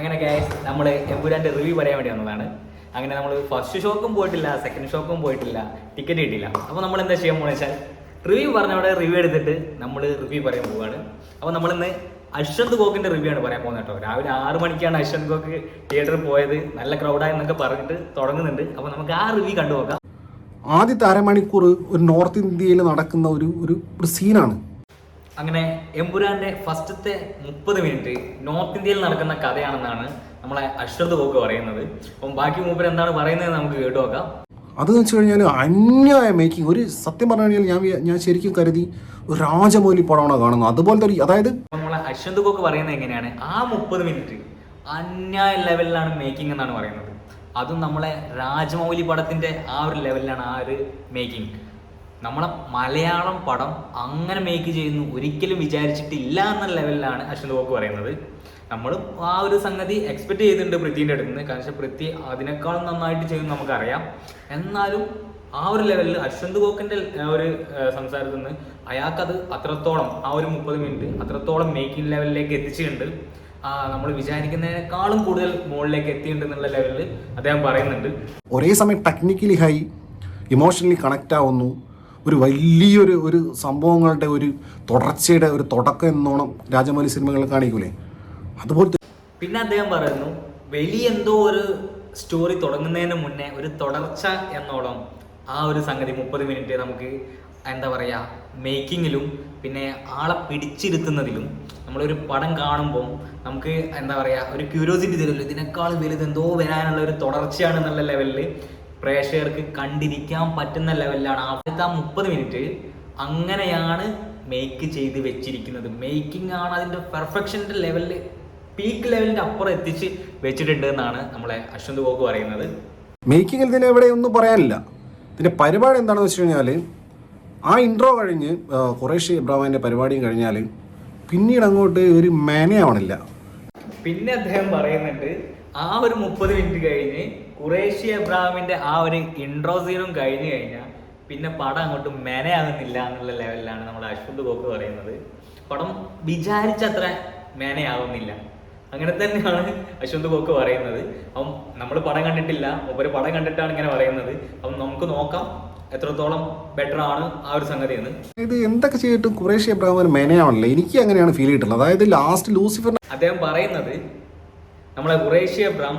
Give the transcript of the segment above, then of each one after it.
അങ്ങനെ ഗൈസ് നമ്മൾ എമ്പുരാന്റെ റിവ്യൂ പറയാൻ വേണ്ടി വന്നതാണ്. അങ്ങനെ നമ്മൾ ഫസ്റ്റ് ഷോക്കും പോയിട്ടില്ല സെക്കൻഡ് ഷോക്കും പോയിട്ടില്ല ടിക്കറ്റ് കിട്ടിയില്ല. അപ്പോൾ നമ്മൾ എന്താ ചെയ്യാൻ പോകുന്നത് വെച്ചാൽ റിവ്യൂ പറഞ്ഞവിടെ റിവ്യൂ എടുത്തിട്ട് നമ്മൾ റിവ്യൂ പറയാൻ പോവുകയാണ് അപ്പോൾ നമ്മളിന്ന് അശ്വന്ത് ഗോക്കിന്റെ റിവ്യൂ ആണ് പറയാൻ പോകുന്നത് കേട്ടോ. രാവിലെ ആറ് മണിക്കാണ് അശ്വന്ത് ഗോക്ക് തിയേറ്ററിൽ പോയത്. നല്ല ക്രൗഡായി എന്നൊക്കെ പറഞ്ഞിട്ട് തുടങ്ങുന്നുണ്ട്. അപ്പോൾ നമുക്ക് ആ റിവ്യൂ കണ്ടു നോക്കാം ആദ്യത്തെ അരമണിക്കൂർ ഒരു നോർത്ത് ഇന്ത്യയിൽ നടക്കുന്ന ഒരു ഒരു സീനാണ് അങ്ങനെ എംപുരാന്റെ ഫസ്റ്റത്തെ മുപ്പത് മിനിറ്റ് നോർത്ത് ഇന്ത്യയിൽ നടക്കുന്ന കഥയാണെന്നാണ് നമ്മളെ അശ്വത് പോക്ക് പറയുന്നത്. അപ്പം ബാക്കി മൂപ്പർ എന്താണ് പറയുന്നത് നമുക്ക് കേട്ടു നോക്കാം. അതെന്ന് വെച്ച് കഴിഞ്ഞാൽ അന്യായ മേക്കിംഗ് ഒരു സത്യം പറഞ്ഞു കഴിഞ്ഞാൽ ഞാൻ ഞാൻ ശരിക്കും കരുതി ഒരു രാജമൗലി പടമാണ് കാണുന്നത്. അതുപോലത്തെ ഒരു അതായത് നമ്മളെ അശ്വന്ത് കോക്ക് പറയുന്നത് എങ്ങനെയാണ്? ആ മുപ്പത് മിനിറ്റ് അന്യായ ലെവലിലാണ് മേക്കിംഗ് എന്നാണ് പറയുന്നത്. അതും നമ്മളെ രാജമൗലി പടത്തിന്റെ ആ ഒരു ലെവലിലാണ് ആ ഒരു മേക്കിംഗ് നമ്മളെ മലയാളം പടം അങ്ങനെ മേക്ക് ചെയ്യുന്നു ഒരിക്കലും വിചാരിച്ചിട്ടില്ല എന്ന ലെവലിലാണ് അശ്വന്ത് ഗോക്ക് പറയുന്നത്. നമ്മൾ ആ ഒരു സംഗതി എക്സ്പെക്ട് ചെയ്തിട്ടുണ്ട് പൃഥ്വിന്റെ അടുത്ത് നിന്ന്. കാരണം പൃഥ്വി അതിനേക്കാളും നന്നായിട്ട് ചെയ്യുന്നു നമുക്കറിയാം. എന്നാലും ആ ഒരു ലെവലിൽ അശ്വന്ത് ഗോക്കിന്റെ ഒരു സംസാരത്തിൽ നിന്ന് അയാൾക്കത് അത്രത്തോളം ആ ഒരു മുപ്പത് മിനിറ്റ് അത്രത്തോളം മേക്കിംഗ് ലെവലിലേക്ക് എത്തിച്ചിട്ടുണ്ട്. നമ്മൾ വിചാരിക്കുന്നതിനേക്കാളും കൂടുതൽ മുകളിലേക്ക് എത്തിയിട്ടുണ്ട് എന്നുള്ള ലെവലിൽ അദ്ദേഹം പറയുന്നുണ്ട്. ഒരേ സമയം ടെക്നിക്കലി ഹൈ ഇമോഷണലി കണക്റ്റ് ആവുന്നു. ഒരു വലിയൊരു ഒരു സംഭവങ്ങളുടെ ഒരു തുടർച്ചയുടെ ഒരു തുടക്കം എന്നോണം രാജമൗലി സിനിമകൾ കാണിക്കൂലേ? അതുപോലെ പിന്നെ അദ്ദേഹം പറയുന്നു വലിയ എന്തോ ഒരു സ്റ്റോറി തുടങ്ങുന്നതിന് മുന്നേ ഒരു തുടർച്ച എന്നോളം ആ ഒരു സംഗതി മുപ്പത് മിനിറ്റ് നമുക്ക് എന്താ പറയുക മേക്കിങ്ങിലും പിന്നെ ആളെ പിടിച്ചിരുത്തുന്നതിലും നമ്മളൊരു പടം കാണുമ്പോൾ നമുക്ക് എന്താ പറയുക ഒരു ക്യൂരിയോസിറ്റി തരുമല്ലോ ഇതിനേക്കാൾ വലുത് എന്തോ വരാനുള്ള ഒരു തുടർച്ചയാണ് എന്നുള്ള ലെവലിൽ പ്രേക്ഷകർക്ക് കണ്ടിരിക്കാൻ പറ്റുന്ന ലെവലിലാണ് ആദ്യത്തെ ആ മുപ്പത് മിനിറ്റ് അങ്ങനെയാണ് മേക്ക് ചെയ്ത് വെച്ചിരിക്കുന്നത്. മേക്കിംഗ് ആണ് അതിന്റെ പെർഫെക്ഷന്റെ ലെവലിൽ പീക്ക് ലെവലിന്റെ അപ്പുറം എത്തിച്ച് വെച്ചിട്ടുണ്ട് എന്നാണ് നമ്മളെ അശ്വന്ത് ഗോക്ക് പറയുന്നത്. മേക്കിങ്ങിൽ ഇതിന് എവിടെ ഒന്നും പറയാനില്ല. ഇതിന്റെ പരിപാടി എന്താണെന്ന് വെച്ച് കഴിഞ്ഞാൽ ആ ഇൻട്രോ കഴിഞ്ഞ് കുറേശ്ശി ഇബ്രാഹിമിന്റെ പരിപാടിയും കഴിഞ്ഞാൽ പിന്നീട് അങ്ങോട്ട് ഒരു മേനയാവണില്ല പിന്നെ അദ്ദേഹം പറയുന്നുണ്ട് ആ ഒരു മുപ്പത് മിനിറ്റ് കഴിഞ്ഞ് കുറേശ്യ എബ്രാഹിമിന്റെ ആ ഒരു ഇൻട്രോ സീനും കഴിഞ്ഞു കഴിഞ്ഞാൽ പിന്നെ പടം അങ്ങോട്ട് മേനയാകുന്നില്ല എന്നുള്ള ലെവലിലാണ് നമ്മൾ അശ്വന്ത് ഗോക്ക് പറയുന്നത്. പടം വിചാരിച്ചത്ര മേനയാകുന്നില്ല. അങ്ങനെ തന്നെയാണ് അശ്വന്ത് ഗോക്ക് പറയുന്നത്. അപ്പം നമ്മൾ പടം കണ്ടിട്ടില്ല ഒരു പടം കണ്ടിട്ടാണ് ഇങ്ങനെ പറയുന്നത്. അപ്പം നമുക്ക് നോക്കാം എത്രത്തോളം ബെറ്റർ ആണ് ആ ഒരു സംഗതി എന്ന്. ഇത് എന്തൊക്കെ ചെയ്തിട്ടും കുറേശ്യ ഇബ്രാഹിമിന് മേനയാവണില്ല എനിക്ക് അങ്ങനെയാണ് ഫീൽ ചെയ്തിട്ടുള്ളത് അതായത് ലാസ്റ്റ് ലൂസിഫർ അദ്ദേഹം പറയുന്നത് നമ്മളെ കുറേശ്യ ബ്രം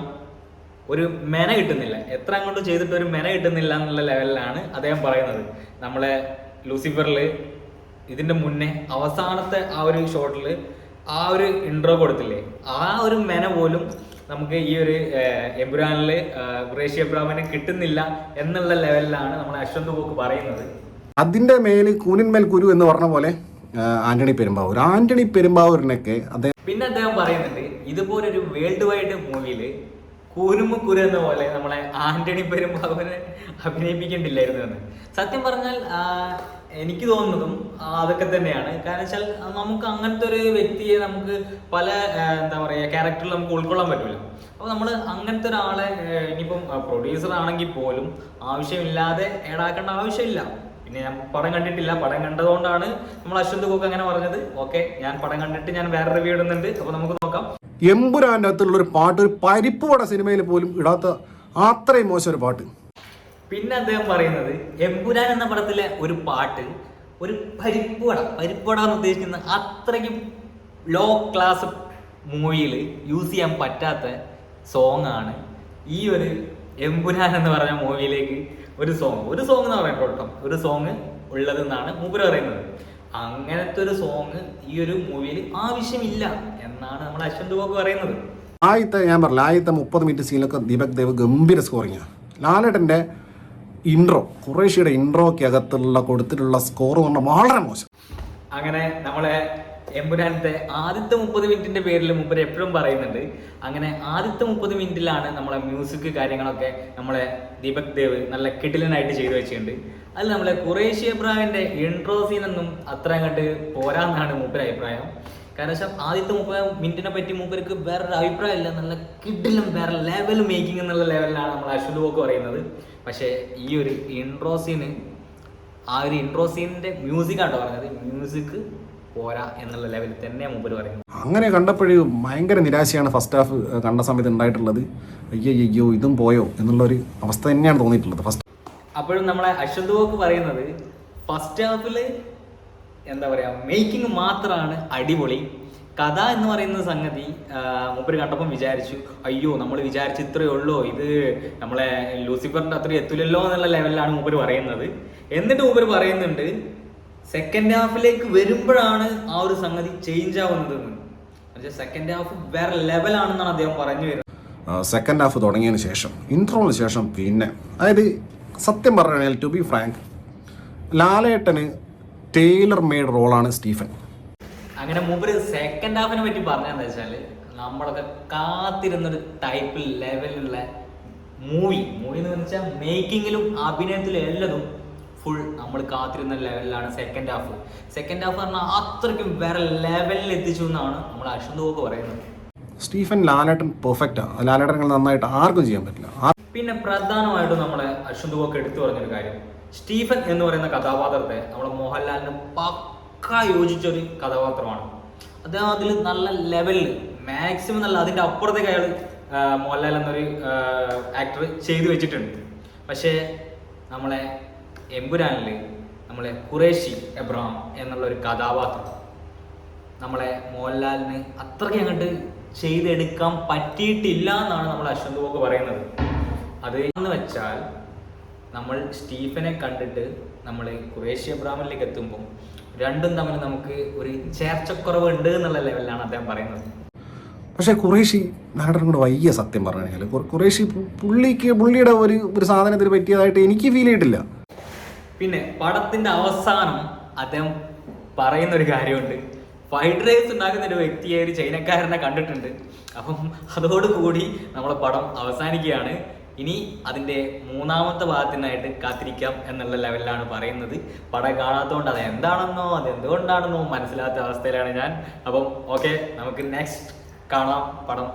ഒരു മെന കിട്ടുന്നില്ല. എത്ര അങ്ങോട്ട് ചെയ്തിട്ട് ഒരു മെന കിട്ടുന്നില്ല എന്നുള്ള ലെവലിലാണ് അദ്ദേഹം പറയുന്നത്. നമ്മളെ ലൂസിഫറിൽ ഇതിന്റെ മുന്നേ അവസാനത്തെ ആ ഒരു ഷോട്ടിൽ ആ ഒരു ഇൻട്രോ കൊടുത്തില്ലേ? ആ ഒരു മെന പോലും നമുക്ക് ഈ ഒരു എംബുരാനിൽ കുറേശ്യ അബ്രാമിന് കിട്ടുന്നില്ല എന്നുള്ള ലെവലിലാണ് നമ്മളെ അശ്വന്ത് പോക്ക് പറയുന്നത്. അതിന്റെ മേൽ കൂനിന്മേൽ കുരു എന്ന് പറഞ്ഞ പോലെ ആന്റണി പെരുമ്പാവൂർ. ആന്റണി പെരുമ്പാവൂരിനൊക്കെ അദ്ദേഹം പിന്നെ അദ്ദേഹം പറയുന്നുണ്ട് ഇതുപോലൊരു വേൾഡ് വൈഡ് മൂവിയിൽ കൂരുമുക്കുര എന്ന പോലെ നമ്മളെ ആന്റണി പെരുമ്പാവൂരെ അഭിനയിപ്പിക്കേണ്ടില്ലായിരുന്നു എന്ന്. സത്യം പറഞ്ഞാൽ എനിക്ക് തോന്നുന്നതും അതൊക്കെ തന്നെയാണ്. കാരണം വെച്ചാൽ നമുക്ക് അങ്ങനത്തെ ഒരു വ്യക്തിയെ നമുക്ക് പല എന്താ പറയുക ക്യാരക്ടറിൽ നമുക്ക് ഉൾക്കൊള്ളാൻ പറ്റില്ല അപ്പോൾ നമ്മൾ അങ്ങനത്തെ ഒരാളെ ഇനിയിപ്പം പ്രൊഡ്യൂസർ ആണെങ്കിൽ പോലും ആവശ്യമില്ലാതെ ഏടാക്കേണ്ട ആവശ്യമില്ല. പിന്നെ ഞാൻ പടം കണ്ടിട്ടില്ല. പടം കണ്ടതുകൊണ്ടാണ് നമ്മൾ അശ്വന്ത് കോക്ക് അങ്ങനെ പറഞ്ഞത്. ഓക്കെ ഞാൻ പടം കണ്ടിട്ട് ഞാൻ വേറെ റിവ്യൂ ഇടുന്നുണ്ട്. അപ്പൊ നമുക്ക് നോക്കാം. എമ്പുരാന്റെ അകത്തുള്ള ഒരു പാട്ട് ഒരു പരിപ്പ് പട സിനിമയിൽ പോലും ഇടാത്ത അത്രയും മോശം ഒരു പാട്ട്. പിന്നെ അദ്ദേഹം പറയുന്നത് എമ്പുരാൻ എന്ന പടത്തിലെ ഒരു പാട്ട് ഒരു പരിപ്പുവട പരിപ്പുവട എന്ന് ഉദ്ദേശിക്കുന്ന അത്രയ്ക്കും ലോ ക്ലാസ് മൂവിയിൽ യൂസ് ചെയ്യാൻ പറ്റാത്ത സോങ് ആണ് ഈ ഒരു എമ്പുരാൻ എന്ന് പറഞ്ഞ മൂവിയിലേക്ക് ഒരു സോങ് ഒരു സോങ് എന്ന് പറയുമ്പോൾ കേട്ടോ. ഒരു സോങ് ഉള്ളതെന്നാണ് മൂപ്പര് പറയുന്നത്. അങ്ങനത്തെ ഒരു സോങ് ഈ ഒരു മൂവിയിൽ ആവശ്യമില്ല എന്നാണ് നമ്മൾ അശ്വന്ത് ബോബ് പറയുന്നത്. ആദ്യത്തെ ഞാൻ പറഞ്ഞില്ല ആദ്യത്തെ മുപ്പത് മിനിറ്റ് സീനിലൊക്കെ ദീപക് ദേവ് ഗംഭീര സ്കോറിങ്ങാണ് ലാലേട്ടന്റെ ഇൻട്രോ ഖുറേഷിയുടെ ഇൻട്രോയ്ക്ക് അകത്തുള്ള കൊടുത്തിട്ടുള്ള സ്കോർ കൊണ്ട് പറഞ്ഞാൽ വളരെ മോശം. അങ്ങനെ നമ്മളെ എമ്പുരാനത്തെ ആദ്യത്തെ മുപ്പത് മിനിറ്റിന്റെ പേരിൽ മുമ്പ് എപ്പോഴും പറയുന്നുണ്ട്. അങ്ങനെ ആദ്യത്തെ മുപ്പത് മിനിറ്റിലാണ് നമ്മളെ മ്യൂസിക് കാര്യങ്ങളൊക്കെ നമ്മളെ ദീപക് ദേവ് നല്ല കിടിലനായിട്ട് ചെയ്തു വെച്ചിട്ടുണ്ട്. അതിൽ നമ്മളെ കുറേശ്യ അബ്രാഹിന്റെ ഇൻട്രോ സീനൊന്നും അത്ര അങ്ങോട്ട് പോരാന്നാണ് മൂപ്പര അഭിപ്രായം. കാരണം വെച്ചാൽ ആദ്യത്തെ മുപ്പത് മിനിറ്റിനെ പറ്റി മൂപ്പർക്ക് വേറൊരു അഭിപ്രായമില്ല നല്ല കിഡിലും വേറെ ലെവൽ മേക്കിംഗ് എന്നുള്ള ലെവലിലാണ് നമ്മൾ അശ്വിൻ പോക്ക് പറയുന്നത്. പക്ഷേ ഈ ഒരു ഇൻട്രോ സീന് ആ ഒരു ഇൻട്രോ സീനിന്റെ മ്യൂസിക് ആട്ടോ പറഞ്ഞത്. മ്യൂസിക് പോരാ എന്നുള്ള ലെവലിൽ തന്നെ മുമ്പിൽ പറയുന്നു. അങ്ങനെ കണ്ടപ്പോഴേ ഭയങ്കര നിരാശയാണ് ഫസ്റ്റ് ഹാഫ് കണ്ട സമയത്ത് ഉണ്ടായിട്ടുള്ളത്. അയ്യോ അയ്യോ ഇതും പോയോ എന്നുള്ള ഒരു അവസ്ഥ തന്നെയാണ് തോന്നിയിട്ടുള്ളത്. ഫസ്റ്റ് അപ്പോഴും നമ്മളെ അശ്വന്ത് വോക്ക് പറയുന്നത് ഫസ്റ്റ് ഹാഫിൽ എന്താ പറയുക മേക്കിംഗ് മാത്രമാണ് അടിപൊളി. കഥ എന്ന് പറയുന്ന സംഗതി മൂപ്പര് കണ്ടപ്പം വിചാരിച്ചു അയ്യോ നമ്മൾ വിചാരിച്ചു ഇത്രയേ ഉള്ളൂ ഇത് നമ്മളെ ലൂസിഫറിന്റെ അത്രയും എത്തില്ലല്ലോ എന്നുള്ള ലെവലിലാണ് മൂപ്പര് പറയുന്നത്. എന്നിട്ട് മൂപ്പര് പറയുന്നുണ്ട് സെക്കൻഡ് ഹാഫിലേക്ക് വരുമ്പോഴാണ് ആ ഒരു സംഗതി ചേഞ്ച് ആവുന്നത് സെക്കൻഡ് ഹാഫ് വേറെ ലെവലാണെന്നാണ് അദ്ദേഹം പറഞ്ഞു വരുന്നത്. സെക്കൻഡ് ഹാഫ് തുടങ്ങിയതിന് ശേഷം ഇൻട്രോന് ശേഷം പിന്നെ അതായത് സത്യം പറഞ്ഞാൽ ടു ബി ഫ്രാങ്ക് ലാലേട്ടന് ടൈലർ മെയ്ഡ് റോളാണ് സ്റ്റീഫൻ. അങ്ങനെ മൂപ്പര് സെക്കൻഡ് ഹാഫിനെ പറ്റി പറഞ്ഞതെന്ന് വെച്ചാൽ നമ്മളൊക്കെ കാത്തിരുന്നൊരു ടൈപ്പ് ലെവലുള്ള മൂവി മൂവി എന്ന് വെച്ചാൽ മേക്കിങ്ങിലും അഭിനയത്തിലും എല്ലാതും ഫുൾ നമ്മൾ കാത്തിരുന്ന ലെവലിലാണ് സെക്കൻഡ് ഹാഫ് സെക്കൻഡ് ഹാഫ് പറഞ്ഞാൽ അത്രയ്ക്കും വേറെ ലെവലിൽ എത്തിച്ചു എന്നാണ് നമ്മൾ അശ്വന്ത് ഗോക്ക് പറയുന്നത്. സ്റ്റീഫൻ ലാലേട്ടൻ പെർഫെക്റ്റാണ് ലാലേട്ടൻ നന്നായിട്ട് ആർക്കും ചെയ്യാൻ പറ്റില്ല. പിന്നെ പ്രധാനമായിട്ടും നമ്മളെ അശ്വന്ത് ഗോക്ക് എടുത്തു പറഞ്ഞൊരു കാര്യം. സ്റ്റീഫൻ എന്ന് പറയുന്ന കഥാപാത്രത്തെ നമ്മുടെ മോഹൻലാലിന് പക്ക യോജിച്ചൊരു കഥാപാത്രമാണ്. അദ്ദേഹം അതിൽ നല്ല ലെവലിൽ മാക്സിമം നല്ല അതിന്റെ അപ്പുറത്തേക്ക് അയാൾ മോഹൻലാൽ എന്നൊരു ആക്ടർ ചെയ്തു വെച്ചിട്ടുണ്ട്. പക്ഷേ നമ്മളെ എമ്പുരാനിൽ നമ്മളെ ഖുറേഷി എബ്രഹാം എന്നുള്ള ഒരു കഥാപാത്രം. നമ്മളെ മോഹൻലാലിന് അത്രയ്ക്ക് അങ്ങോട്ട് ചെയ്തെടുക്കാൻ പറ്റിയിട്ടില്ല എന്നാണ് നമ്മൾ അശ്വന്ത് ബോക്ക് പറയുന്നത്. അത് എന്ന് വെച്ചാൽ നമ്മൾ സ്റ്റീഫനെ കണ്ടിട്ട് നമ്മൾ ഖുറേഷി എബ്രാമിലേക്ക് എത്തുമ്പോൾ രണ്ടും തമ്മിൽ നമുക്ക് ഒരു ചേർച്ചക്കുറവ് ഉണ്ട് എന്നുള്ള ലെവലിലാണ് അദ്ദേഹം പറയുന്നത്. പക്ഷേ കുറേശി ലാലേട്ടൻ കൂടെ വയ്യ സത്യം പറഞ്ഞു കഴിഞ്ഞാൽ കുറ- കുറേശി പുള്ളിക്ക് പുള്ളിയുടെ ഒരു ഒരു സാധനത്തിന് പറ്റിയതായിട്ട് എനിക്ക് ഫീൽ ചെയ്തിട്ടില്ല. പിന്നെ പടത്തിന്റെ അവസാനം അദ്ദേഹം പറയുന്ന ഒരു കാര്യമുണ്ട്. ഫ്രൈഡ് റൈസ് ഉണ്ടാക്കുന്ന ഒരു വ്യക്തിയെ ഒരു ചൈനക്കാരനെ കണ്ടിട്ടുണ്ട്. അപ്പം അതോടുകൂടി നമ്മളെ പടം അവസാനിക്കുകയാണ്. ഇനി അതിന്റെ മൂന്നാമത്തെ ഭാഗത്തിനായിട്ട് കാത്തിരിക്കാം എന്നുള്ള ലെവലിലാണ് പറയുന്നത്. പടം കാണാത്തതുകൊണ്ട് അത് എന്താണെന്നോ അത് എന്തുകൊണ്ടാണെന്നോ മനസ്സിലാത്ത അവസ്ഥയിലാണ് ഞാൻ. അപ്പം ഓക്കെ നമുക്ക് നെക്സ്റ്റ് കാണാം പടം.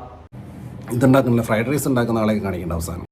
ഇതുണ്ടാക്കുന്നില്ല ഫ്രൈഡ് റൈസ് ഉണ്ടാക്കുന്ന ആളെ കാണിക്കേണ്ട അവസാനം.